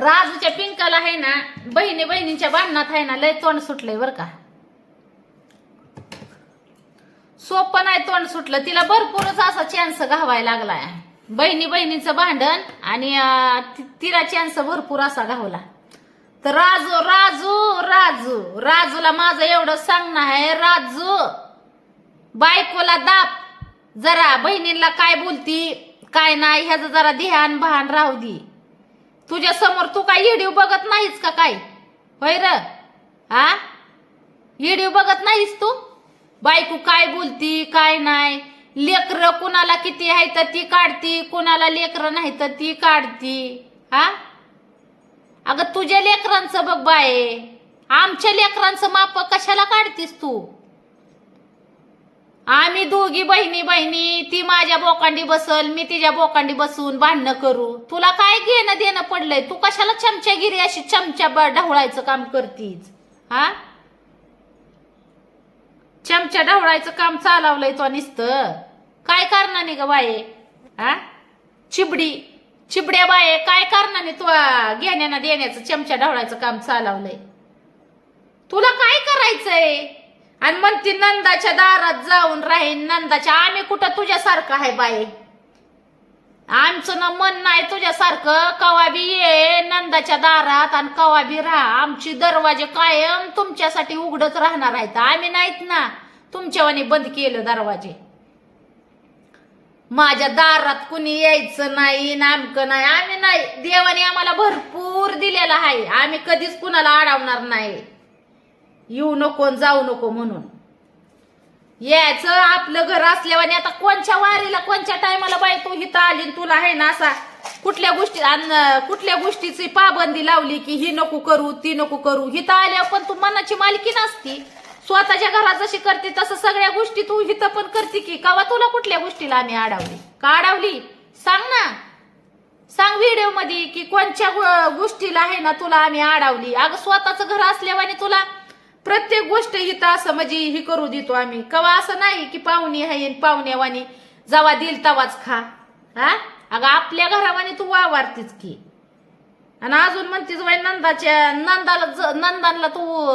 राजूच्या पिंकाला आहे ना बहिणी बहिणींच्या भांडणात आहे ना लय तोंड सुटलंय बर का. सोपं नाही तोंड सुटलं तिला भरपूरच असा चान्स घावायला लागलाय. बहिणी बहिणीचं भांडण आणि तिला चान्स भरपूर असा घावला. तर राजू राजू राजू राजूला माझं एवढं सांगणं आहे राजू बायकोला दाप जरा बहिणीला काय बोलती काय नाही ह्याचं जरा ध्यान भान राहू दे. तुझ्या समोर तू काय व्हिडिओ बघत नाहीस का काय? होय र? हा? व्हिडिओ बघत नाहीस तू? बायको काय बोलती काय नाही? लेकर कुणाला किती आहे तर ती काढती कुणाला लेकर नाही तर ती काढती. हा? अगं तुझ्या लेकरांचं बघ बाय. आमच्या लेकरांचं माप कशाला काढतीस तू? आम्ही दोघी बहिणी बहिणी ती माझ्या बोकांडी बसल मी तिच्या बोकांडी बसून भांडणं करू. तुला काय घेणं देणं पडलंय? तू कशाला चमच्यागिरी अशी चमच्या ब- ढवळायचं काम करतीस? हा? चमच्या ढवळायचं काम चालवलंय तो नुसतं. काय कारणाने ग बाये? हा? चिबडी. चिबड्या बाये काय कारणाने तू घेण्याना घेण्यानं देण्याचं चमच्या ढवळायचं काम चालवलंय? तुला काय करायचंय? आणि म्हणती नंदाच्या दारात जाऊन राहीन नंदाच्या आम्ही कुठं तुझ्यासारखं आहे बाई? आमचं ना मन नाही तुझ्यासारखं. कवा बी ये नंदाच्या दारात आणि कवा बी राहा. आमची दरवाजे कायम तुमच्यासाठी उघडच राहणार आहेत. आम्ही नाहीत ना तुमच्यावानी बंद केलं दरवाजे. माझ्या दारात कुणी यायचं नाही नामकं नाही. आम्ही नाही. देवाने आम्हाला भरपूर दिलेला आहे. आम्ही कधीच कुणाला अडवणार नाही. येऊ नको आणि जाऊ नको म्हणून. यायचं आपलं घर असल्यावाने आता कोणच्या वारीला कोणच्या टायमाला बाई तू हिथं आली तुला आहे ना असा कुठल्या गोष्टी कुठल्या गोष्टीची पाबंदी लावली की ही नको करू ती नको करू. हिथं आल्यावर पण तू मनाची मालकी नसती. स्वतःच्या घरात जशी करते तसं सगळ्या गोष्टी तू हिथं पण करते की कावा तुला कुठल्या गोष्टीला आम्ही अडवली? का अडवली? सांग ना. सांग व्हिडिओमध्ये की कोणत्या गोष्टीला आहे ना तुला आम्ही अडवली? अगं स्वतःचं घर असल्यावाने तुला प्रत्येक गोष्ट इथं असं म्हणजे ही करू देतो आम्ही. कवा असं नाही की पाहुणे आहे आणि पाहुण्यावानी जवा दिल तवाच खा. हा? अगं आपल्या घरावाने तू वावरतीच की. आणि अजून म्हणतीच बाई नंदाच्या नंदाला ज- नंदाला तू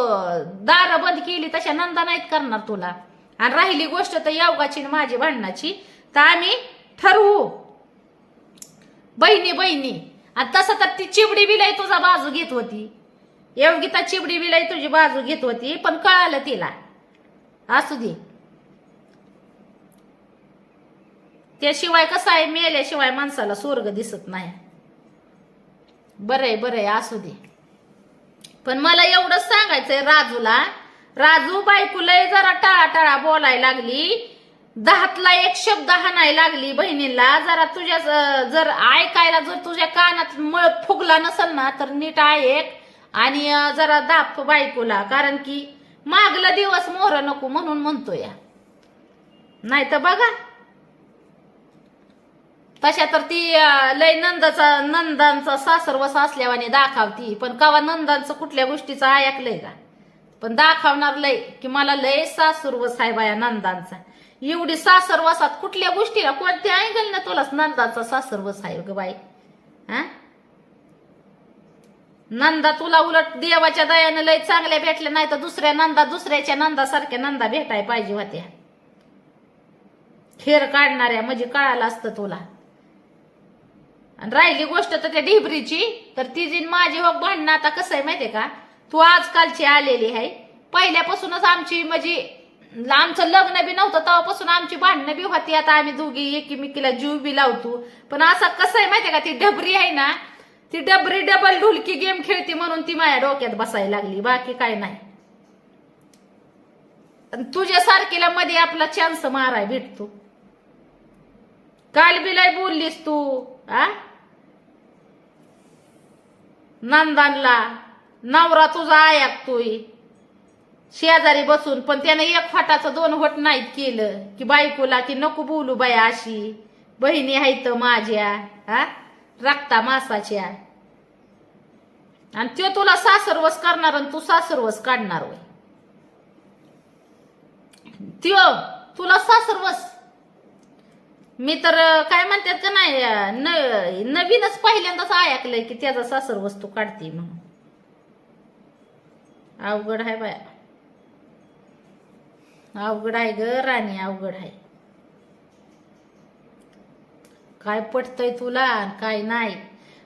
दार बंद केली तशा नंदा नाहीत करणार तुला. आणि राहिली गोष्ट तर योगाची आणि माझी भांडणाची. तर आम्ही ठरवू. बहिणी बहिणी. आणि तसं तर ती चिबडी बिलाई तुझा बाजू घेत होती. योगिता चिबडी बिलाई तुझी बाजू घेत होती पण कळालं तिला. असू दे. त्याशिवाय कसं आहे मेल्याशिवाय माणसाला स्वर्ग दिसत नाही. बरंय बरंय असू दे. पण मला एवढंच सांगायचंय राजूला राजू बायको लय जरा टाळा टाळा बोलायला लागली दहातला एक शब्द हाणायला लागली बहिणीला जरा तुझ्या जर ऐकायला जर तुझ्या कानात मळ फुगला नसल ना तर नीट ऐक आणि जरा दाप बायकोला कारण की मागला दिवस मोर नको म्हणून म्हणतो या नाही तर बघा. तशा तर ती लय नंदाचा नंदांचा सासरवसा असल्यावाने दाखवती पण कवा नंदांचं कुठल्या गोष्टीचं ऐकलंय का? पण दाखवणार लय की मला लय सासूरवस आहे बाया नंदांचा. एवढी सासरवसात कुठल्या गोष्टीला कोणत्या ऐकल ना तुलाच नंदाचा सासरवस आहे ग बाई. हा? नंदा तुला उलट देवाच्या दयानं लय चांगल्या भेटल्या नाही तर दुसऱ्या नंदा दुसऱ्याच्या नंदासारख्या नंदा भेटाय पाहिजे होत्या. खेर काढणाऱ्या म्हणजे कळालं असतं तुला. आणि राहिली गोष्ट तर त्या ढिबरीची तर ती जी माझी हो भांडणं आता कसं आहे माहितीये का? तू आजकालची आलेली आहे. पहिल्यापासूनच आमची म्हणजे आमचं लग्न बी नव्हतं तेव्हापासून आमची भांडणं बी होती. आता आम्ही दोघी एकीमेकीला जीव बी लावतो. पण असं कसं आहे माहितीये का? ती ढबरी आहे ना ती डबरी डबल ढोलकी गेम खेळती म्हणून ती माझ्या डोक्यात बसायला लागली. बाकी काय नाही. आणि तुझ्या सारखीला मध्ये आपला चान्स माराय भेटतो. काल बिलाय बोललीस तू आ? नंदानला नवरा तुझा ऐकतोय शेजारी बसून पण त्यानं एक फाटाचं दोन होट नाहीत केलं की बायकोला की नको बोलू बाया अशी. बहिणी आहेत माझ्या हा रक्ता मासाच्या. आणि त्यो तुला सासरवस करणार आणि तू सासरवस काढणार वय त्यो तुला सासरवस मी तर काय म्हणतात का नाही न- नवीनच पहिल्यांदाच ऐकलंय की त्याचा सासर वस्तू काढते म्हणून. अवघड आहे बाया. अवघड आहे ग राणी अवघड आहे. काय पटतय तुला आणि काय नाही.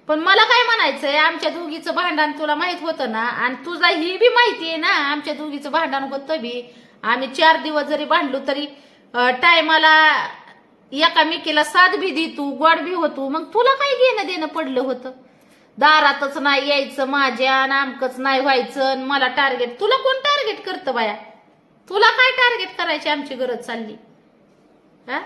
पण मला काय म्हणायचंय आमच्या दोघीचं भांडण तुला माहीत होतं ना? आणि तुझा ही बी माहिती आहे ना आमच्या दोघीचं भांडण होतं बी. आम्ही चार दिवस जरी भांडलो तरी टायमाला एकामेकीला साथ बी देतो गोड बी होतो. मग तुला काय घेणं देणं पडलं होतं? दारातच नाही यायचं माझ्या आमकच नाही व्हायचं आणि मला टार्गेट तुला कोण टार्गेट करतं बाया? तुला काय टार्गेट करायची आमची गरज चालली? हा?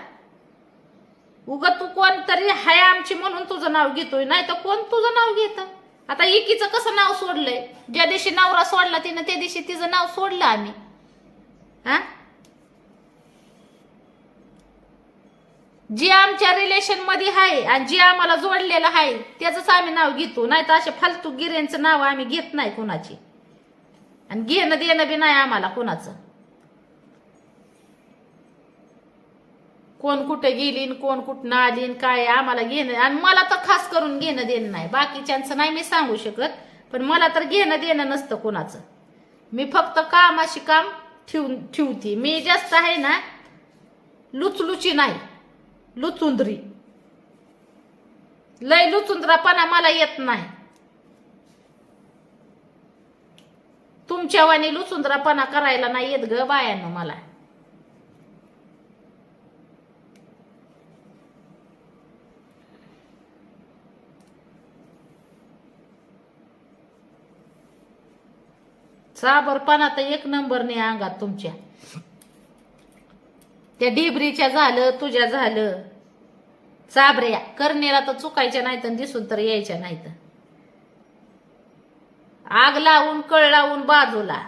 उग तू कोण तरी हाय आमची म्हणून तुझं नाव घेतोय नाही तर कोण तुझं नाव घेत? आता एकीचं कसं नाव सोडलंय? ज्या दिवशी नवरा सोडला तिनं त्या दिवशी तिचं नाव सोडलं आम्ही. हा? जे आमच्या रिलेशनमध्ये आहे आणि जे आम्हाला जोडलेलं आहे त्याच आम्ही नाव घेतो. नाही तर असे फालतू गिऱ्यांचं नाव आम्ही घेत नाही कोणाची. आणि घेणं देणं बी नाही आम्हाला कोणाचं. कोण कुठे गेली कोण कुठं आली काय आम्हाला घेणं आणि मला तर खास करून घेणं देणं नाही. बाकीच्यांचं नाही मी सांगू शकत पण मला तर घेणं देणं नसतं कोणाचं. मी फक्त कामाशी काम ठेवून ठेवते. मी जास्त आहे ना लुचलुची नाही लुचुंदरी. लय लुचुंद्रापणा मला येत नाही. तुमच्यावानी लुचुंद्रापणा करायला नाही येत ग बायानं मला. साबरपणा तर एक नंबरने अंगात तुमच्या. त्या डिबरीच्या झालं तुझ्या झालं. चाबऱ्या करण्याला तर चुकायच्या नाहीत दिसून तर यायच्या नाहीत. आग लावून कळ लावून बाजूला.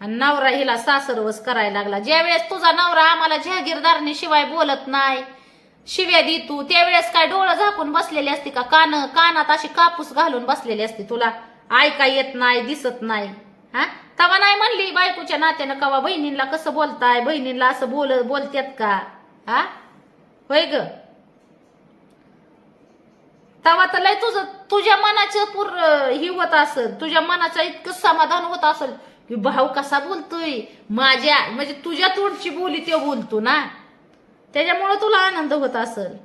आणि नवरा हिला सासरवस करायला लागला. ज्यावेळेस तुझा नवरा आम्हाला जहागीरदारने शिवाय बोलत नाही शिव्या देतू त्यावेळेस काय डोळं झाकून बसलेली असते का? कान कानात अशी कापूस घालून बसलेली असते तुला. ऐका येत नाही दिसत नाही. हा? तवा नाही म्हणली बायकोच्या नात्यानं कवा बहिणींना कसं बोलताय? बहिणींना असं बोल बोलत्यात का? हा? होय ग. तवा तर लय तुझं तुझ्या मनाचं पूर ही होत असेल. तुझ्या मनाचं इतकं समाधान होत असेल. की भाऊ कसा बोलतोय? माझ्या म्हणजे तुझ्या तोंडची बोली ते बोलतो ना. त्याच्यामुळं तुला आनंद होत असेल.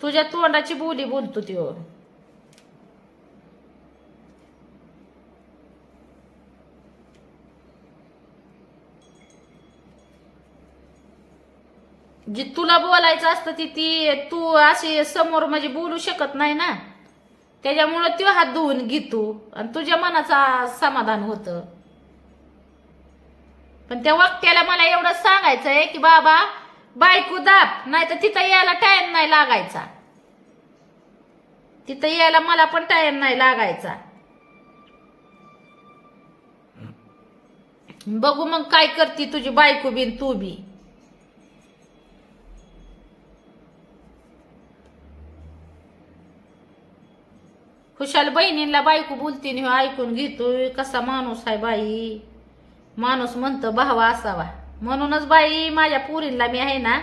तुझ्या तोंडाची बोली बोलतो त्यो जी तुला बोलायचं असतं ती ती तू अशी समोर म्हणजे बोलू शकत नाही ना. त्याच्यामुळं तो हात धुवून घेतो आणि तुझ्या मनाचा समाधान होतं. पण त्या वाक्याला मला एवढं सांगायचंय की बाबा बायको दाब नाही तर तिथं यायला टाइम नाही लागायचा. तिथं यायला मला पण टाइम नाही लागायचा. बघू मग काय करते तुझी बायको बिन तू बी. खुशाल बहिणीला बायको बोलतीन ह्यो ऐकून घेतोय कसा माणूस आहे बाई? माणूस म्हणतो भावा असावा. म्हणूनच बाई माझ्या पुरींला मी आहे ना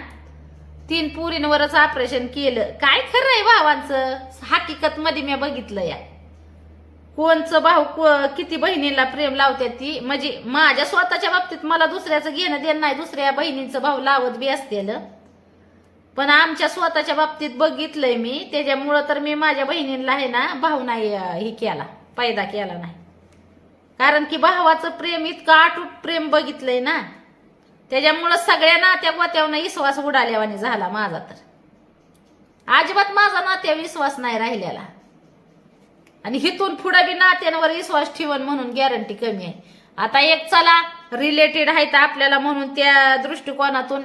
तीन पुरींवरच ऑपरेशन केलं. काय खरं आहे भावांचं? हकीकत मध्ये मी बघितलं या. कोणचं भाऊ को- किती बहिणीला प्रेम लावते ती? म्हणजे माझ्या स्वतःच्या बाबतीत मला दुसऱ्याचं घेणं देणं नाही दुसऱ्या बहिणींचं भाऊ लावत बी असतेल. पण आमच्या स्वतःच्या बाबतीत बघितलंय मी त्याच्यामुळं तर मी माझ्या बहिणींना आहे ना भाऊ नाही हे केला पैदा केला नाही. कारण की भावाचं प्रेम इतकं आटूट प्रेम बघितलंय ना. त्याच्यामुळं सगळ्या नात्या गोत्यावनं विश्वास उडाल्यावाने झाला माझा तर. अजिबात माझा नात्या विश्वास नाही राहिलेला. आणि हिथून पुढं बी नात्यांवर विश्वास ठेवण म्हणून गॅरंटी कमी आहे. आता एक चला रिलेटेड आहे तर आपल्याला म्हणून त्या दृष्टिकोनातून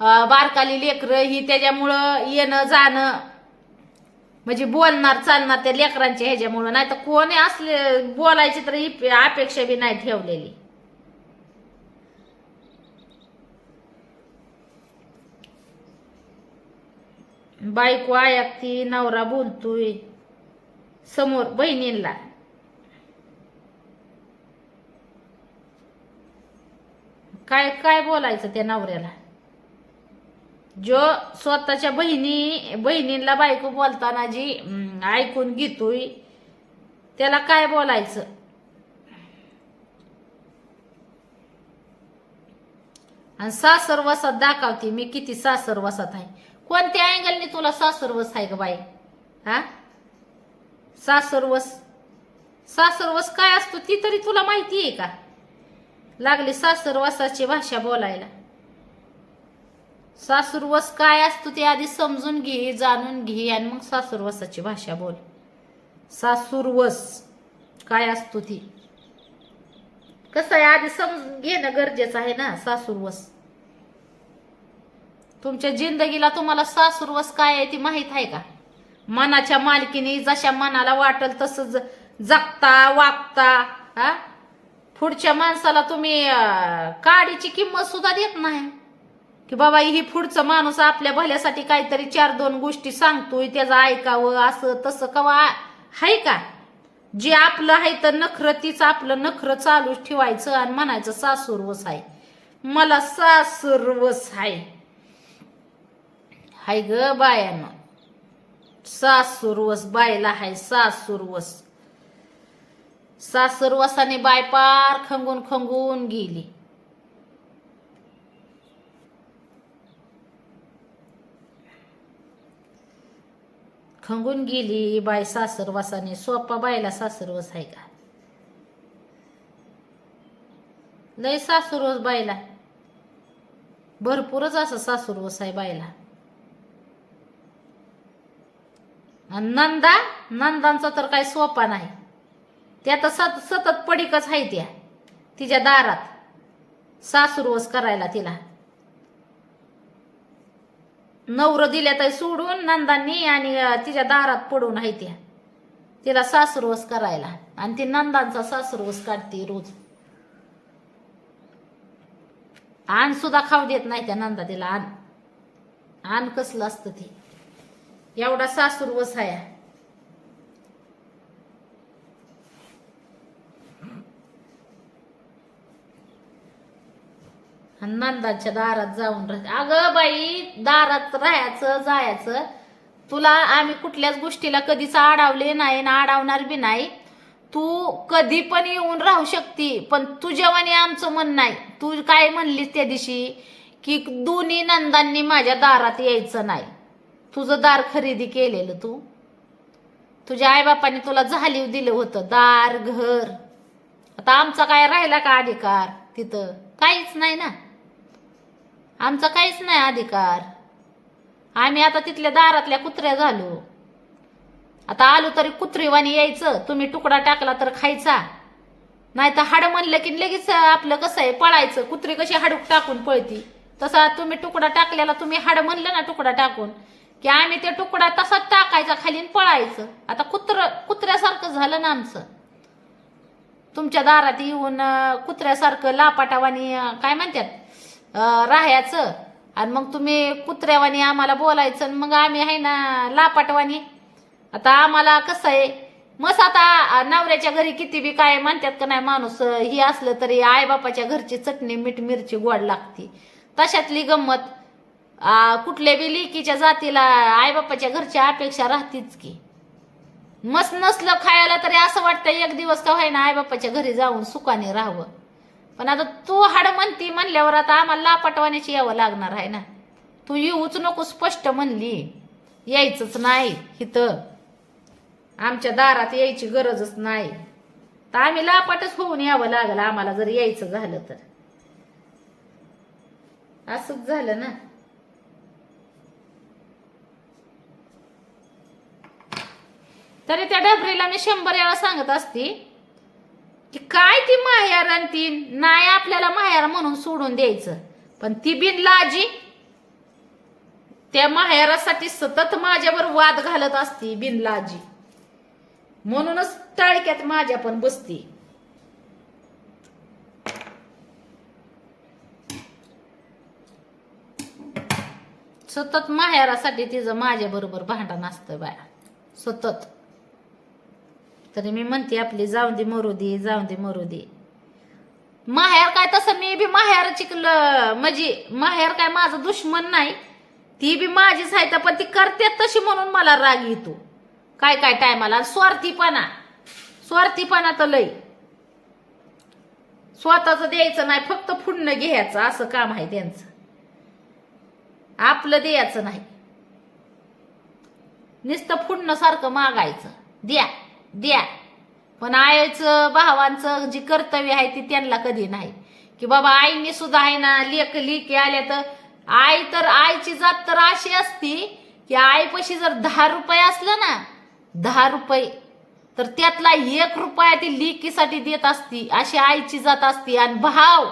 बारकाली लेकरं ही त्याच्यामुळं येणं जाणं म्हणजे बोलणार चालणार त्या लेकरांच्या ह्याच्यामुळं. नाही तर कोणी असले बोलायची तर अपेक्षा बी नाही ठेवलेली. बायको ऐकती नवरा बोलतोय समोर बहिणींना काय काय बोलायचं त्या नवऱ्याला? जो स्वतःच्या बहिणी बहिणींना बायको बोलताना जी ऐकून घेतोय त्याला काय बोलायचं? आणि सासर वसात दाखवते मी किती सासर वसात आहे. कोणत्या अँगलने तुला सासर वस आहे का बाई? हा? सासरवस सासरवस काय असतो ती तरी तुला माहिती आहे का? लागली सासरवसाची भाषा बोलायला. सासूरवस काय असतो ते आधी समजून घे जाणून घे आणि मग सासूरवसाची भाषा बोल. सासूरवस काय असतो ती? कसं आहे? आधी समजून घेणं गरजेचं आहे ना सासूरवस तुमच्या जिंदगीला तुम्हाला सासूरवस काय आहे ती माहीत आहे का? मनाच्या मालकीने जशा मनाला वाटल तसं ज- जगता वागता हा? पुढच्या माणसाला तुम्ही काडीची किंमत सुद्धा देत नाही. की बाबा ही पुढचं माणूस आपल्या भल्यासाठी काहीतरी चार दोन गोष्टी सांगतोय त्याचं ऐकावं असं तसं कवा आहे का? जे आपलं आहे तर नखरं तीच आपलं नखरं चालू ठेवायचं आणि म्हणायचं सासूरवस आहे. मला सासूरवस आहे. हाय ग बायानं. सासूरवस बायला हाय सासूरवस सासूरवसाने बाय पार खंगून खंगून गेली. खंगून गेली बाय सासरवासाने सोपा बायला सासरवस आहे का? लय सासूरवस बायला भरपूरच असं सासूरवस आहे बायला आणि नंदा नंदांचा तर काही सोपा नाही. त्या तर सत सतत पडिकच आहे त्या तिच्या दारात. सासूरवस करायला तिला. नवर दिल्या तर सोडून नंदांनी आणि तिच्या दारात पडून आहे त्या. तिला सासूरवस करायला. आणि ती नंदांचा सासूरवस काढते रोज. आण सुद्धा खाऊ देत नाही त्या नंदा तिला. आण. आण कसलं असतं ते. एवढा सासूर वसाया आणि नंदाच्या दारात जाऊन राहते अगं बाई दारात राहायचं जायचं. तुला आम्ही कुठल्याच गोष्टीला कधीच आडावले नाही ना आडावणार बी नाही. तू कधी पण येऊन राहू शकती पण तुझ्यावाने आमचं मन नाही तू काय म्हणलीस त्या दिवशी? की दोन्ही नंदांनी माझ्या दारात यायचं नाही. तुझं दार खरेदी केलेलं तू. तुझ्या आईबापाने तुला झालीव दिलं होतं दार घर. आता आमचा काय राहिला का अधिकार तिथं? काहीच नाही ना. आमचा काहीच नाही अधिकार. आम्ही आता तिथल्या दारातल्या कुत्र्या झालो. आता आलो तरी कुत्रीवाणी यायचं तुम्ही तुकडा टाकला तर खायचा. नाही तर हाड म्हणलं की लगेच आपलं कसं आहे पळायचं. कुत्री कशी हाडूक टाकून पळती? तसा तुम्ही तुकडा टाकलेला तुम्ही हाड म्हणलं ना तुकडा टाकून की आम्ही ते तुकडा तसाच टाकायचा खाली आणि पळायचं. आता कुत्र कुत्र्यासारखं झालं ना आमचं. तुमच्या दारात येऊन कुत्र्यासारखं लापाटावानी काय म्हणतात? राहायचं. आणि मग तुम्ही कुत्र्यावानी आम्हाला बोलायचं आणि मग आम्ही आहे ना लापाटवानी आता आम्हाला कसं आहे मस आता नवऱ्याच्या घरी किती बी काय म्हणतात का नाही माणूस ही असलं तरी आईबापाच्या घरची चटणी मीठ मिरची गोड लागती. तशातली गंमत. कुठल्या बी लेकीच्या जातीला आईबापाच्या घरच्या अपेक्षा राहतीच की. मस नसलं खायला तरी असं वाटतं एक दिवस का व्हायना आईबापाच्या घरी जाऊन सुखाने राहावं. पण आता तू हाड म्हणती म्हणल्यावर आता आम्हाला लापटवाण्याची यावं लागणार आहे ना. तू येऊच नको स्पष्ट म्हणली. यायचंच नाही इथं. आमच्या दारात यायची गरजच नाही. तर आम्ही लापाटच होऊन यावं लागलं आम्हाला जर यायचं झालं तर. असंच झालं ना. तरी त्या डबरीला मी शंभर वेळा सांगत असती. की काय ती माहेर आणि ती नाही आपल्याला माहेर म्हणून सोडून द्यायचं. पण ती बिन लाजी त्या माहेरासाठी सतत माझ्यावर वाद घालत असती बिन लाजी. म्हणूनच टाळक्यात माझ्या पण बसती. सतत माहेरासाठी तिचं माझ्या बरोबर भांडण असतं बाया. सतत. तरी मी म्हणते आपली जाऊन दे मरू दे जाऊन दे मरू दे. माहेर काय तसं मी बी माहेरची ल- म्हणजे माहेर काय माझं दुश्मन नाही ती बी माझीच आहे तर पण ती करते तशी म्हणून मला राग येतो. काय काय टायमाला? स्वार्थीपणा. स्वार्थीपणा तर लई स्वतःच द्यायचं नाही फक्त फुडणं घ्यायचं असं काम आहे त्यांचं. आपलं द्यायचं नाही. नुसतं फुडणं सारखं मागायचं. द्या. द्या. पण आईचं भावांचं जी कर्तव्य आहे ती त्यांना कधी नाही. की बाबा आईने सुद्धा आहे ना लेख लिखी आल्या तर आई तर आईची जात तर अशी असती की आईपाशी जर दहा रुपये असलं ना दहा रुपये तर त्यातला एक रुपया ती लेकीसाठी देत असती. अशी आईची जात असती. आणि भाव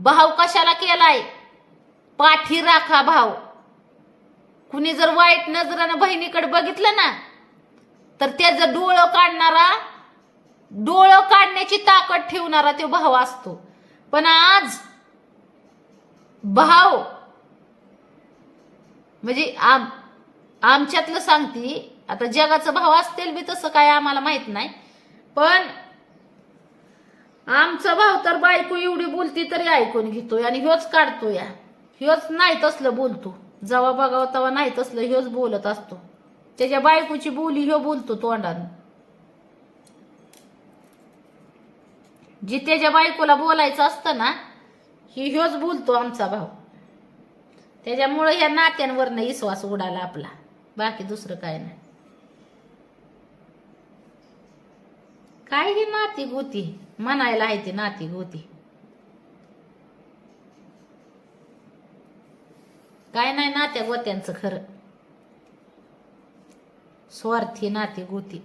भाव कशाला केलाय? पाठी राखा भाव. कुणी जर वाईट नजरानं बहिणीकडे बघितलं ना तर त्याचं डोळं काढणारा डोळं काढण्याची ताकद ठेवणारा तो भाव असतो. पण आज भाव म्हणजे आम आमच्यातलं सांगती आता जगाचं भाव असतील बी तसं काय आम्हाला माहीत नाही पण आमचा भाव तर बायको एवढी बोलती तरी ऐकून घेतोय आणि ह्योच काढतोय. ह्योच नाही तसलं बोलतो. जेव्हा बघावं तेव्हा नाही तसलं ह्योच बोलत असतो. त्याच्या बायकोची बोली ह्यो बोलतो तोंडानं. जी त्याच्या बायकोला बोलायचं असतं ना ही ह्योच बोलतो आमचा भाऊ. त्याच्यामुळं ह्या नात्यांवरनं विश्वास उडाला आपला. बाकी दुसरं काय नाही. काय ही नाती गोती? म्हणायला आहे ती नाती गोती. काय नाही नात्या गोत्यांचं खरं. स्वार्थी नाती गोती